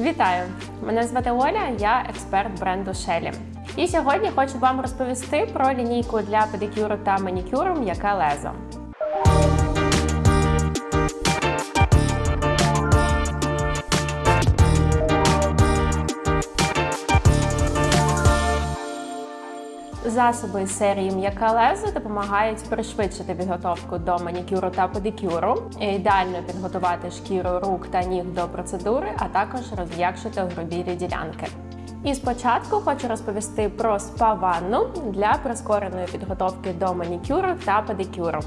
Вітаю! Мене звати Оля, я експерт бренду Шелі. І сьогодні хочу вам розповісти про лінійку для педикюру та манікюру м'яке лезо. Засоби серії м'яка лезо допомагають пришвидшити підготовку до манікюру та педикюру, ідеально підготувати шкіру рук та ніг до процедури, а також роз'якшити грубілі ділянки. І спочатку хочу розповісти про спа-ванну для прискореної підготовки до манікюру та педикюру.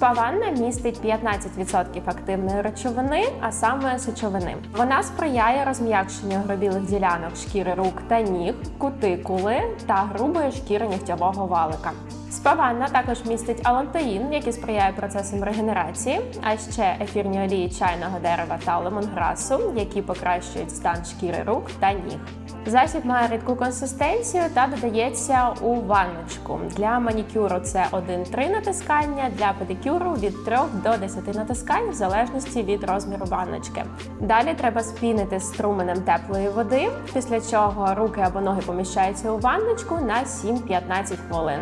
Спа-ванна містить 15% активної речовини, а саме сечовини. Вона сприяє розм'якшенню гробілих ділянок шкіри рук та ніг, кутикули та грубої шкіри нігтєвого валика. Спа-ванна також містить алантеїн, який сприяє процесам регенерації, а ще ефірні олії чайного дерева та лемонграсу, які покращують стан шкіри рук та ніг. Засіб має рідку консистенцію та додається у ванночку. Для манікюру це 1-3 натискання, для педикюру від 3 до 10 натискань в залежності від розміру ванночки. Далі треба спінити струменем теплої води, після чого руки або ноги поміщаються у ванночку на 7-15 хвилин.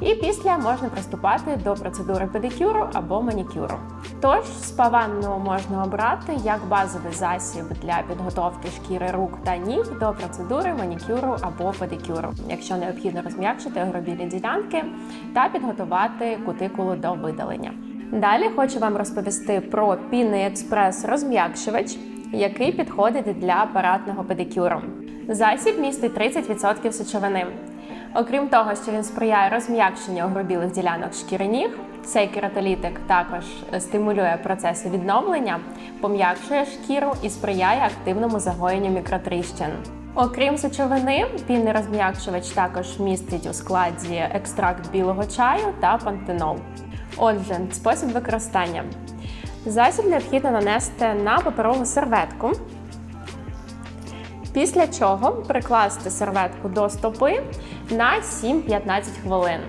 І після можна приступати до процедури педикюру або манікюру. Тож спаванну можна обрати як базовий засіб для підготовки шкіри рук та ніг до процедури манікюру або педикюру, якщо необхідно розм'якшити гробілі ділянки та підготувати кутикулу до видалення. Далі хочу вам розповісти про пінний експрес розм'якшувач, який підходить для апаратного педикюру. Засіб містить 30% сечовини. Окрім того, що він сприяє розм'якшенню грубілих ділянок шкіри цей кератолітик також стимулює процеси відновлення, пом'якшує шкіру і сприяє активному загоєнню мікротріщин. Окрім сечовини, пінний розм'якшувач також містить у складі екстракт білого чаю та пантенол. Отже, спосіб використання. Засіб необхідно нанести на паперову серветку. Після чого прикласти серветку до стопи на 7-15 хвилин.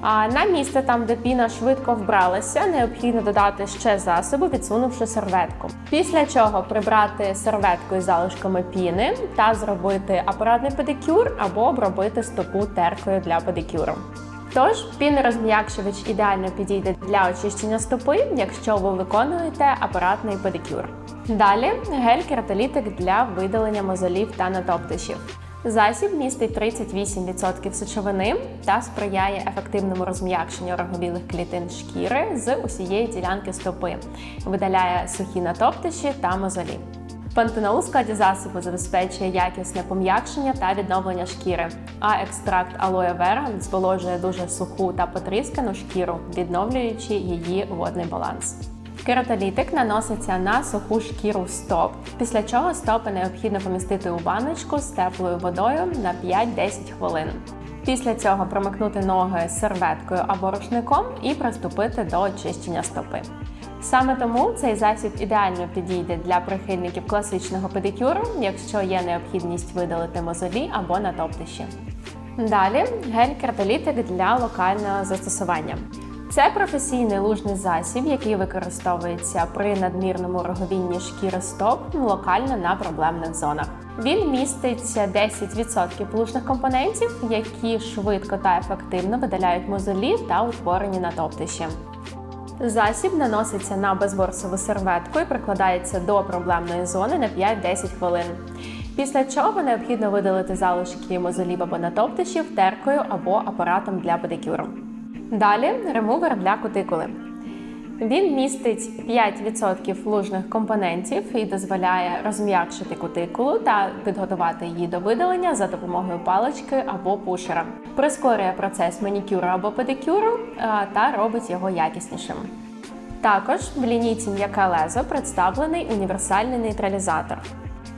А на місце, там, де піна швидко вбралася, необхідно додати ще засобу, відсунувши серветку. Після чого прибрати серветку із залишками піни та зробити апаратний педикюр або обробити стопу теркою для педикюру. Тож пінний розм'якшувач ідеально підійде для очищення стопи, якщо ви виконуєте апаратний педикюр. Далі гель-кератолітик для видалення мозолів та натоптишів. Засіб містить 38% сечовини та сприяє ефективному розм'якшенню роговілих клітин шкіри з усієї ділянки стопи, видаляє сухі натоптиші та мозолі. Пантенол у складі засобу забезпечує якісне пом'якшення та відновлення шкіри, а екстракт алоє вера зволожує дуже суху та потріскану шкіру, відновлюючи її водний баланс. Кератолітик наноситься на суху шкіру стоп, після чого стопи необхідно помістити у ванночку з теплою водою на 5-10 хвилин. Після цього промикнути ноги серветкою або рушником і приступити до очищення стопи. Саме тому цей засіб ідеально підійде для прихильників класичного педикюру, якщо є необхідність видалити мозолі або натоптиші. Далі гель-кератолітик для локального застосування. Це професійний лужний засіб, який використовується при надмірному роговінні шкіри стоп локально на проблемних зонах. Він містить 10% лужних компонентів, які швидко та ефективно видаляють мозолі та утворені натоптиші. Засіб наноситься на безборсову серветку і прикладається до проблемної зони на 5-10 хвилин. Після чого необхідно видалити залишки мозолів або натоптишів теркою або апаратом для педикюру. Далі ремувер для кутикули. Він містить 5% лужних компонентів і дозволяє розм'якшити кутикулу та підготувати її до видалення за допомогою палички або пушера. Прискорює процес манікюру або педикюру та робить його якіснішим. Також в лінійці м'яке лезо представлений універсальний нейтралізатор.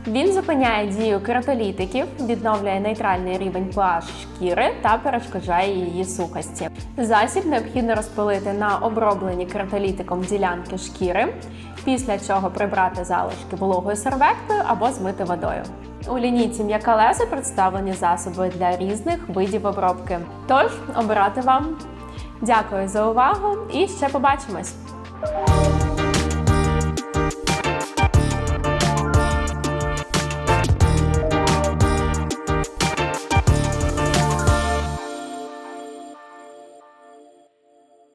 Він зупиняє дію кератолітиків, відновлює нейтральний рівень pH шкіри та перешкоджає її сухості. Засіб необхідно розпилити на оброблені кератолітиком ділянки шкіри, після чого прибрати залишки вологою серветкою або змити водою. У лінійці м'яка представлені засоби для різних видів обробки. Тож обирати вам. Дякую за увагу і ще побачимось!